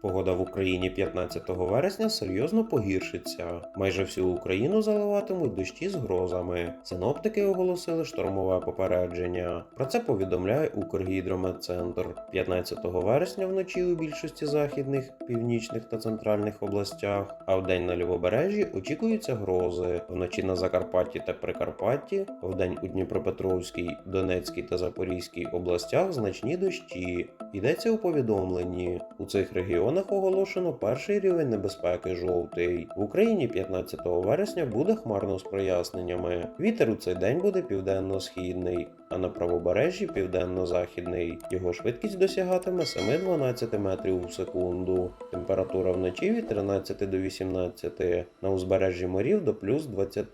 Погода в Україні 15 вересня серйозно погіршиться. Майже всю Україну заливатимуть дощі з грозами. Синоптики оголосили штормове попередження. Про це повідомляє Укргідрометцентр. 15 вересня вночі у більшості західних, північних та центральних областях, а вдень на лівобережжі очікуються грози. Вночі на Закарпатті та Прикарпатті, вдень у Дніпропетровській, Донецькій та Запорізькій областях значні дощі. Йдеться у повідомленні. У цих регіонах оголошено перший рівень небезпеки жовтий. В Україні 15 вересня буде хмарно з проясненнями. Вітер у цей день буде південно-східний, а на правобережжі південно-західний. Його швидкість досягатиме 7-12 метрів у секунду. Температура вночі від 13 до 18, на узбережжі морів до плюс 20,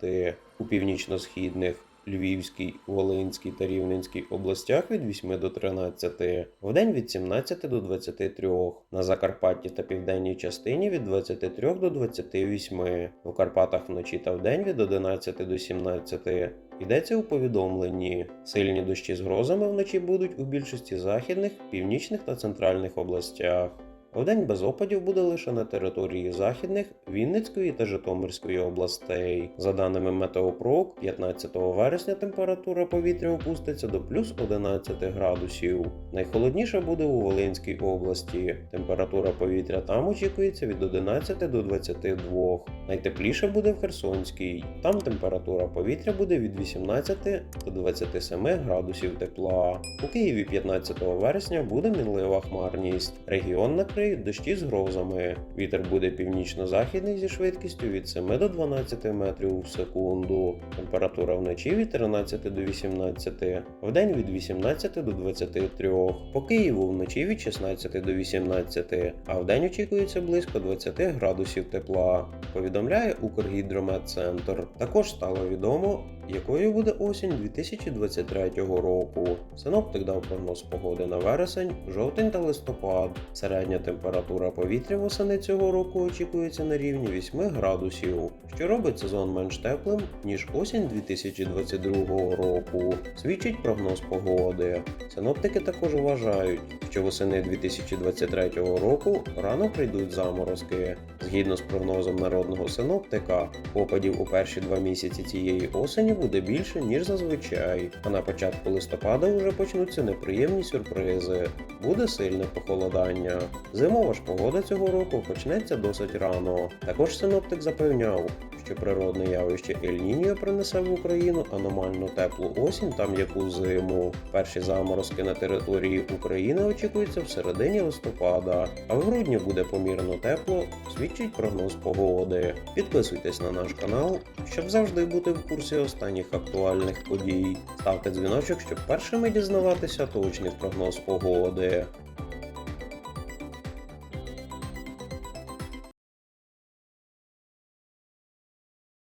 у північно-східних. Львівській, Волинській та Рівненській областях від 8 до 13, вдень від 17 до 23, на Закарпатті та південній частині від 23 до 28, у Карпатах вночі та вдень від 11 до 17. Йдеться у повідомленні. Сильні дощі з грозами вночі будуть у більшості західних, північних та центральних областях. Вдень без опадів буде лише на території західних, Вінницької та Житомирської областей. За даними Метеопрок, 15 вересня температура повітря опуститься до плюс 11 градусів. Найхолодніше буде у Волинській області. Температура повітря там очікується від 11 до 22. Найтепліше буде в Херсонській. Там температура повітря буде від 18 до 27 градусів тепла. У Києві 15 вересня буде мінлива хмарність. Регіон накриє дощі з грозами. Вітер буде північно-західний зі швидкістю від 7 до 12 метрів в секунду. Температура вночі від 13 до 18, вдень від 18 до 23. По Києву вночі від 16 до 18, а вдень очікується близько 20 градусів тепла. Повідомляє Укргідрометцентр. Також стало відомо, якою буде осінь 2023 року. Синоптик дав прогноз погоди на вересень, жовтень та листопад. Середня температура повітря восени цього року очікується на рівні 8 градусів, що робить сезон менш теплим, ніж осінь 2022 року. Свідчить прогноз погоди. Синоптики також вважають, що восени 2023 року рано прийдуть заморозки. Згідно з прогнозом народного синоптика, опадів у перші два місяці цієї осені буде більше, ніж зазвичай. А на початку листопада вже почнуться неприємні сюрпризи. Буде сильне похолодання. Зимова ж погода цього року почнеться досить рано. Також синоптик запевняв, що природне явище Ель-Ніньо принесе в Україну аномально теплу осінь та м'яку зиму. Перші заморозки на території України очікуються в середині листопада, а в грудні буде помірно тепло, свідчить прогноз погоди. Підписуйтесь на наш канал, щоб завжди бути в курсі останніх актуальних подій. Ставте дзвіночок, щоб першими дізнаватися точний прогноз погоди.